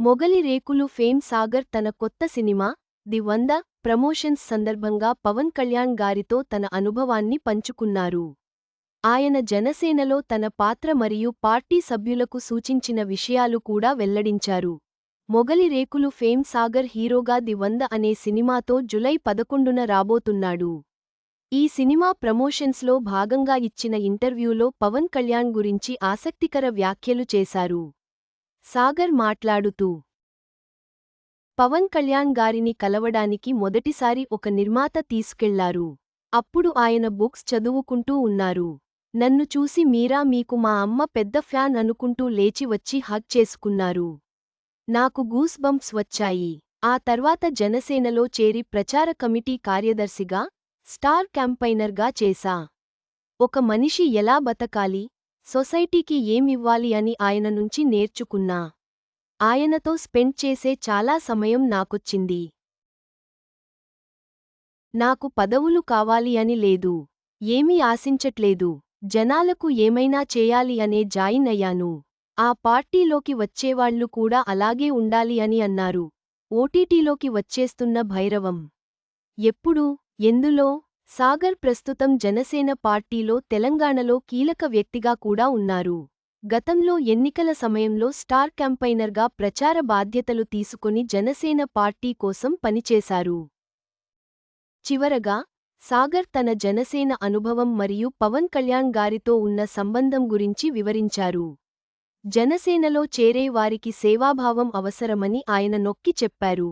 మొగలి రేకులు ఫేమ్ సాగర్ తన కొత్త సినిమా ది వంద ప్రమోషన్స్ సందర్భంగా పవన్ కళ్యాణ్ గారితో తన అనుభవాన్ని పంచుకున్నారు. ఆయన జనసేనలో తన పాత్ర మరియు పార్టీ సభ్యులకు సూచించిన విషయాలు కూడా వెల్లడించారు. మొగలి రేకులు ఫేమ్ సాగర్ హీరోగా ది వంద అనే సినిమాతో జులై పదకొండున రాబోతున్నాడు. ఈ సినిమా ప్రమోషన్స్లో భాగంగా ఇచ్చిన ఇంటర్వ్యూలో పవన్ కళ్యాణ్ గురించి ఆసక్తికర వ్యాఖ్యలు చేశారు. సాగర్ మాట్లాడుతూ. పవన్ కళ్యాణ్ గారిని కలవడానికి మొదటిసారి ఒక నిర్మాత తీసుకెళ్ళారు. అప్పుడు ఆయన బుక్స్ చదువుకుంటూ ఉన్నారు. నన్ను చూసి మీరా మీకు మా అమ్మ పెద్ద ఫ్యాన్ అనుకుంటూ లేచి వచ్చి హగ్ చేసుకున్నారు. నాకు గూస్ బంప్స్ వచ్చాయి. ఆ తర్వాత జనసేనలో చేరి ప్రచార కమిటీ కార్యదర్శిగా స్టార్ క్యాంపైనర్గా చేశా. ఒక మనిషి ఎలా బతకాలి? సొసైటీకి ఏమివ్వాలి అని ఆయన నుంచి నేర్చుకున్నా. ఆయనతో స్పెండ్ చేసే చాలా సమయం నాకొచ్చింది. నాకు పదవులు కావాలి అని లేదు. ఏమీ ఆశించట్లేదు. జనాలకు ఏమైనా చేయాలి అనే జాయిన్ అయ్యాను. ఆ పార్టీలోకి వచ్చేవాళ్ళు కూడా అలాగే ఉండాలి అని అన్నారు. ఓటీటీలోకి వచ్చేస్తున్న భైరవం. ఎప్పుడు? ఎందులో? సాగర్ ప్రస్తుతం జనసేన పార్టీలో తెలంగాణలో కీలక వ్యక్తిగా కూడా ఉన్నారు. గతంలో ఎన్నికల సమయంలో స్టార్ క్యాంపైనర్గా ప్రచార బాధ్యతలు తీసుకుని జనసేన పార్టీ కోసం పనిచేశారు. చివరగా సాగర్ తన జనసేన అనుభవం మరియు పవన్ కళ్యాణ్ గారితో ఉన్న సంబంధం గురించి వివరించారు. జనసేనలో చేరే వారికి సేవాభావం అవసరమని ఆయన నొక్కి చెప్పారు.